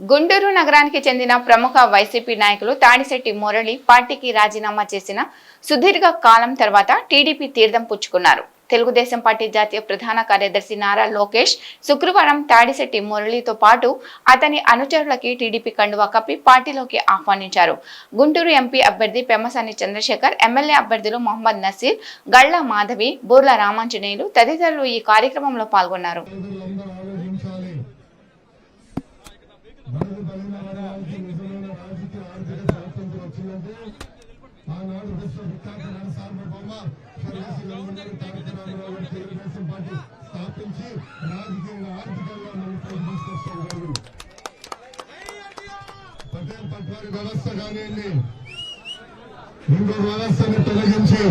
గుంటూరు నగరానికి చెందిన ప్రముఖ వైసీపీ నాయకులు తాడిశెట్టి మురళి పార్టీకి రాజీనామా చేసిన సుదీర్ఘ కాలం తర్వాత టీడీపీ తీర్థం పుచ్చుకున్నారు. తెలుగుదేశం పార్టీ జాతీయ ప్రధాన కార్యదర్శి నారా లోకేష్ శుక్రవారం తాడిశెట్టి మురళితో పాటు అతని అనుచరులకి టీడీపీ కండువా కప్పి పార్టీలోకి ఆహ్వానించారు. గుంటూరు ఎంపీ అభ్యర్థి పెమ్మసాని చంద్రశేఖర్ ఎమ్మెల్యే అభ్యర్థులు మహమ్మద్ నసీర్ గళ్ళ మాధవి బూర్ల రామాంజనేయులు తదితరులు ఈ కార్యక్రమంలో పాల్గొన్నారు ప్రజలందరూ ఆలోచించాలి బడుగు రాజకీయ ఆర్థిక స్వాతంత్రం వచ్చిందంటే ఆనాడు తెలుగుదేశం పార్టీ స్థాపించి రాజకీయంగా ఆర్థికంగా మన తీసుకొస్తాం జరిగింది పటేల్ పట్వారి వ్యవస్థ కానివ్వండి ఇంకో వ్యవస్థని తొలగించి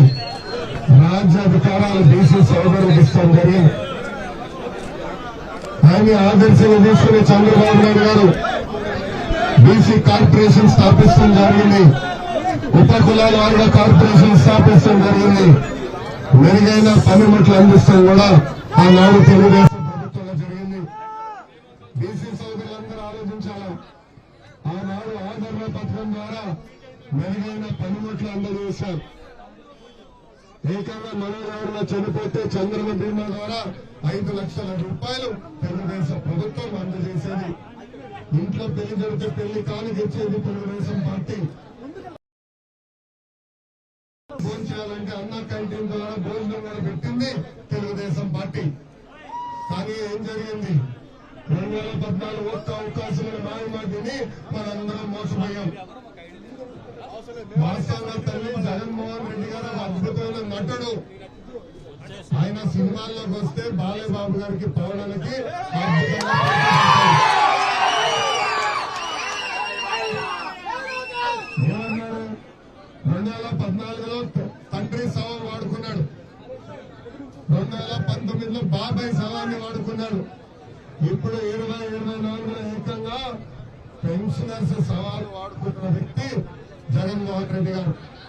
రాజ్య అధికారాలు బీసీ సోదరులకు ఇస్తాం జరిగింది ఆయన ఆదర్శంగా తీసుకుని చంద్రబాబు నాయుడు గారు బీసీ కార్పొరేషన్ స్థాపించడం జరిగింది. ఉప కులాల వారిగా కార్పొరేషన్ స్థాపించడం జరిగింది. మెరుగైన పనిముట్లు అందిస్తాం కూడా ఆనాడు తెలుగుదేశం ప్రభుత్వంలో జరిగింది. బీసీ సోదరులందరూ ఆలోచించాలి. ఆనాడు ఆదరణ పథకం ద్వారా మెరుగైన పనిముట్లు అందజేశారు. ఏకంగా మనోహరంలో చనిపోతే చంద్రబాబు బీమా ద్వారా ఐదు లక్షల రూపాయలు తెలుగుదేశం ఇంట్లో పెళ్ళి జరిగితే పెళ్ళి కాని తెచ్చేది తెలుగుదేశం పార్టీ. భోజనం చేయాలంటే అన్న క్యాంటీన్ ద్వారా భోజనం కూడా పెట్టింది తెలుగుదేశం పార్టీ. కానీ ఏం జరిగింది? రెండు వేల పద్నాలుగు ఒక్క అవకాశం మాయమాటిని మనందరం మోసపోయాం. వాస్తవంగా తల్లి జగన్మోహన్ రెడ్డి గారు అద్భుతమైన నటుడు. ఆయన సినిమాల్లోకి వస్తే బాలయ్య బాబు గారికి పవనానికి రెండు వేల పద్నాలుగులో తండ్రి సవాల్ వాడుకున్నాడు. రెండు వేల పంతొమ్మిదిలో బాబాయ్ సవాల్ని వాడుకున్నాడు. ఇప్పుడు ఇరవై ఇరవై నాలుగులో ఏకంగా పెన్షనర్స్ సవాలు వాడుకుంటున్న వ్యక్తి జగన్మోహన్ రెడ్డి గారు.